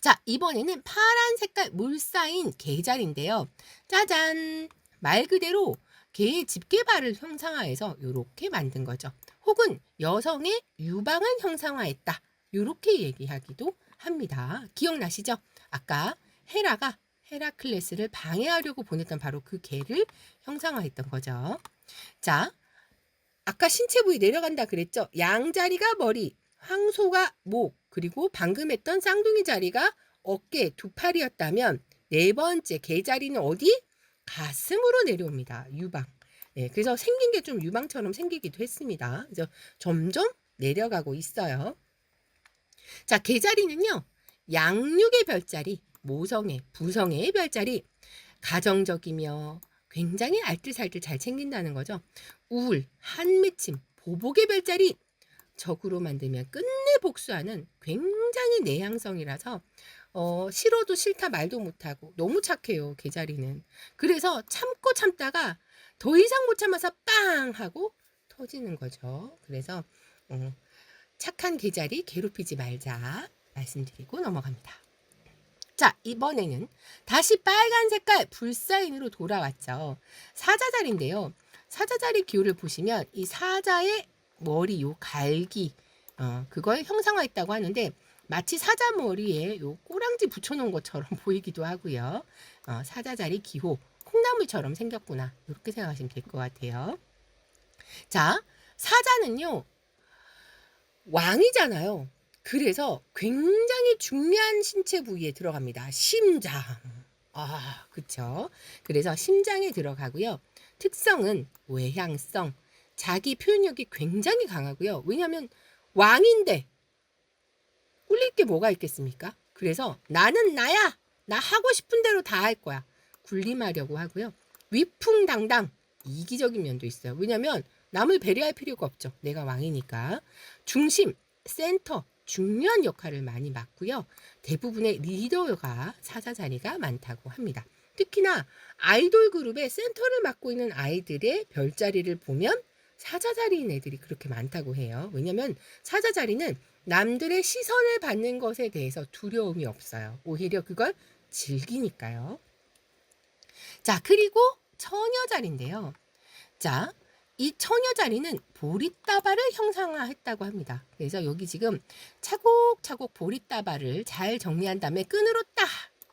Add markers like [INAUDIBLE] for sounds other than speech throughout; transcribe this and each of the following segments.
자, 이번에는 파란 색깔 물 쌓인 게자리인데요. 짜잔! 말 그대로 개의 집게발을 형상화해서 이렇게 만든 거죠. 혹은 여성의 유방을 형상화했다. 이렇게 얘기하기도 합니다. 기억나시죠? 아까 헤라가 헤라클레스를 방해하려고 보냈던 바로 그 개를 형상화했던 거죠. 자, 아까 신체 부위 내려간다 그랬죠? 양자리가 머리, 황소가 목, 그리고 방금 했던 쌍둥이 자리가 어깨, 두 팔이었다면 네 번째 개 자리는 어디? 가슴으로 내려옵니다. 유방. 네, 그래서 생긴 게 좀 유방처럼 생기기도 했습니다. 그래서 점점 내려가고 있어요. 자, 개 자리는요. 양육의 별자리, 모성애, 부성애의 별자리, 가정적이며 굉장히 알뜰살뜰 잘 챙긴다는 거죠. 우울, 한맺힘, 보복의 별자리, 적으로 만들면 끝내 복수하는 굉장히 내향성이라서 어, 싫어도 싫다 말도 못하고 너무 착해요 개자리는. 그래서 참고 참다가 더 이상 못 참아서 빵 하고 터지는 거죠. 그래서 어, 착한 개자리 괴롭히지 말자 말씀드리고 넘어갑니다. 자 이번에는 다시 빨간 색깔 불사인으로 돌아왔죠. 사자자리인데요. 사자자리 기호를 보시면 이 사자의 머리 요 갈기 어 그걸 형상화했다고 하는데 마치 사자 머리에 요 꼬랑지 붙여놓은 것처럼 [LAUGHS] 보이기도 하고요. 어, 사자자리 기호 콩나물처럼 생겼구나 이렇게 생각하시면 될 것 같아요. 자 사자는요 왕이잖아요. 그래서 굉장히 중요한 신체 부위에 들어갑니다. 심장. 아, 그쵸. 그래서 심장에 들어가고요. 특성은 외향성, 자기 표현력이 굉장히 강하고요. 왜냐하면 왕인데 꿀릴 게 뭐가 있겠습니까? 그래서 나는 나야. 나 하고 싶은 대로 다 할 거야. 군림하려고 하고요. 위풍당당 이기적인 면도 있어요. 왜냐하면 남을 배려할 필요가 없죠. 내가 왕이니까. 중심, 센터, 중요한 역할을 많이 맡고요. 대부분의 리더가 사자 자리가 많다고 합니다. 특히나 아이돌 그룹의 센터를 맡고 있는 아이들의 별자리를 보면 사자 자리인 애들이 그렇게 많다고 해요. 왜냐면 사자 자리는 남들의 시선을 받는 것에 대해서 두려움이 없어요. 오히려 그걸 즐기니까요. 자, 그리고 처녀 자리인데요. 자, 이 처녀 자리는 보리따발을 형상화했다고 합니다. 그래서 여기 지금 차곡차곡 보리따발을 잘 정리한 다음에 끈으로 딱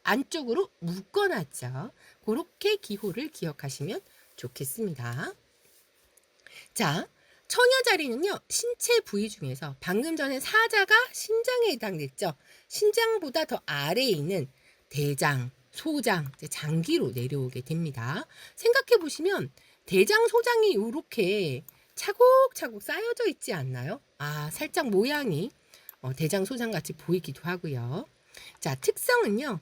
안쪽으로 묶어놨죠. 그렇게 기호를 기억하시면 좋겠습니다. 자, 처녀 자리는요, 신체 부위 중에서 방금 전에 사자가 신장에 해당됐죠. 신장보다 더 아래에 있는 대장, 소장, 장기로 내려오게 됩니다. 생각해 보시면 대장, 소장이 이렇게 차곡차곡 쌓여져 있지 않나요? 아, 살짝 모양이 어, 대장, 소장 같이 보이기도 하고요. 자, 특성은요.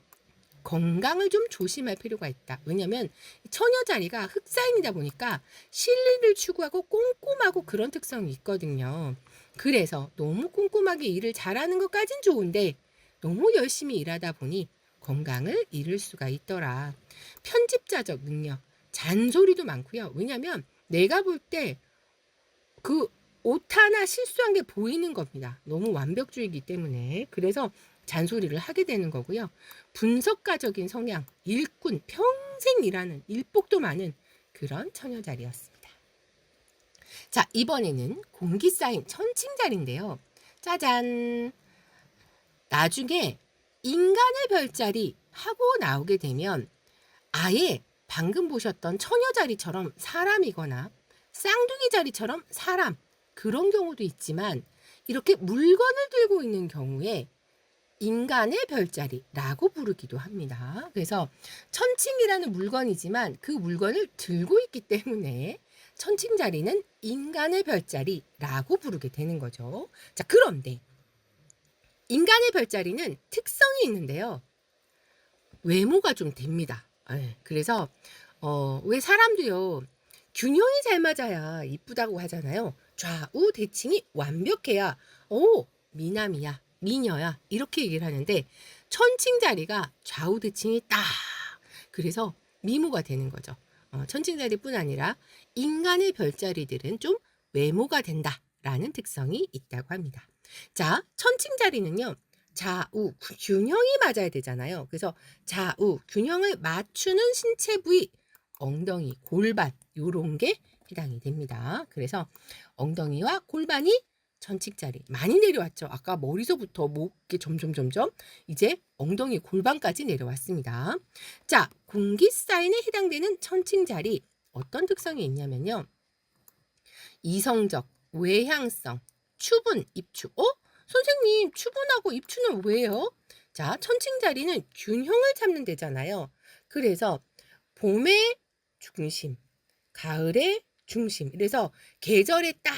건강을 좀 조심할 필요가 있다. 왜냐면 처녀 자리가 흑사인이다 보니까 실리를 추구하고 꼼꼼하고 그런 특성이 있거든요. 그래서 너무 꼼꼼하게 일을 잘하는 것까진 좋은데 너무 열심히 일하다 보니 건강을 잃을 수가 있더라. 편집자적 능력, 잔소리도 많고요. 왜냐면 내가 볼 때그옷 하나 실수한 게 보이는 겁니다. 너무 완벽주의이기 때문에. 그래서 잔소리를 하게 되는 거고요. 분석가적인 성향, 일꾼, 평생 일하는 일복도 많은 그런 처녀 자리였습니다. 자, 이번에는 공기 쌓인 천칭 자리인데요. 짜잔. 나중에 인간의 별자리 하고 나오게 되면 아예 방금 보셨던 처녀 자리처럼 사람이거나 쌍둥이 자리처럼 사람 그런 경우도 있지만 이렇게 물건을 들고 있는 경우에 인간의 별자리라고 부르기도 합니다. 그래서 천칭이라는 물건이지만 그 물건을 들고 있기 때문에 천칭 자리는 인간의 별자리라고 부르게 되는 거죠. 자, 그런데 인간의 별자리는 특성이 있는데요. 외모가 좀 됩니다. 예, 그래서 어, 왜 사람도요. 균형이 잘 맞아야 이쁘다고 하잖아요. 좌우 대칭이 완벽해야 오 미남이야 미녀야 이렇게 얘기를 하는데 천칭 자리가 좌우 대칭이 딱 그래서 미모가 되는 거죠. 어, 천칭 자리뿐 아니라 인간의 별자리들은 좀 외모가 된다라는 특성이 있다고 합니다. 자, 천칭 자리는요. 좌우 균형이 맞아야 되잖아요. 그래서 좌우 균형을 맞추는 신체 부위 엉덩이, 골반 요런 게 해당이 됩니다. 그래서 엉덩이와 골반이 천칭자리 많이 내려왔죠. 아까 머리서부터 목에 점점 점점 이제 엉덩이 골반까지 내려왔습니다. 자, 공기 사인에 해당되는 천칭자리 어떤 특성이 있냐면요. 이성적, 외향성, 추분, 입추. 어? 선생님, 추분하고 입추는 왜요? 자, 천칭자리는 균형을 잡는 데잖아요. 그래서 봄의 중심, 가을의 중심. 그래서 계절에 딱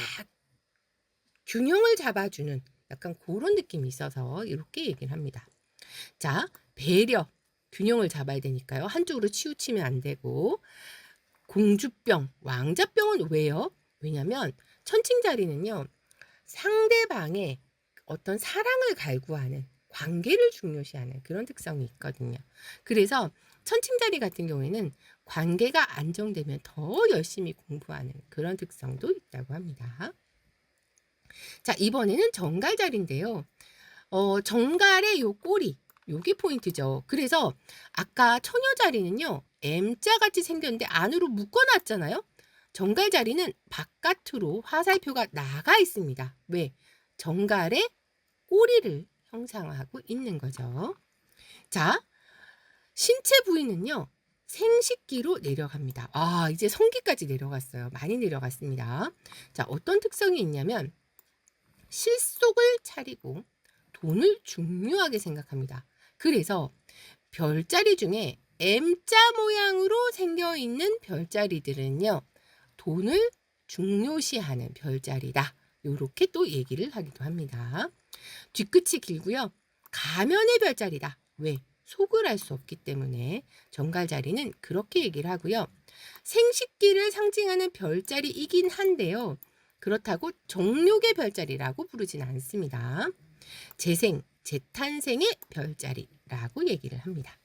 균형을 잡아주는 약간 그런 느낌이 있어서 이렇게 얘기를 합니다. 자, 배려, 균형을 잡아야 되니까요. 한쪽으로 치우치면 안 되고 공주병, 왕자병은 왜요? 왜냐면 천칭자리는요. 상대방의 어떤 사랑을 갈구하는 관계를 중요시하는 그런 특성이 있거든요. 그래서 천칭자리 같은 경우에는 관계가 안정되면 더 열심히 공부하는 그런 특성도 있다고 합니다. 자, 이번에는 정갈자리인데요. 어, 정갈의 요 꼬리, 요게 포인트죠. 그래서 아까 처녀자리는요, M자 같이 생겼는데 안으로 묶어놨잖아요. 정갈자리는 바깥으로 화살표가 나가 있습니다. 왜? 정갈의 꼬리를 형상하고 있는 거죠. 자, 신체 부위는요, 생식기로 내려갑니다. 아, 이제 성기까지 내려갔어요. 많이 내려갔습니다. 자, 어떤 특성이 있냐면, 실속을 차리고 돈을 중요하게 생각합니다. 그래서 별자리 중에 M자 모양으로 생겨 있는 별자리들은요, 돈을 중요시하는 별자리다. 요렇게 또 얘기를 하기도 합니다. 뒤끝이 길고요. 가면의 별자리다. 왜? 속을 알 수 없기 때문에 정갈자리는 그렇게 얘기를 하고요. 생식기를 상징하는 별자리이긴 한데요. 그렇다고 정욕의 별자리라고 부르진 않습니다. 재생, 재탄생의 별자리라고 얘기를 합니다.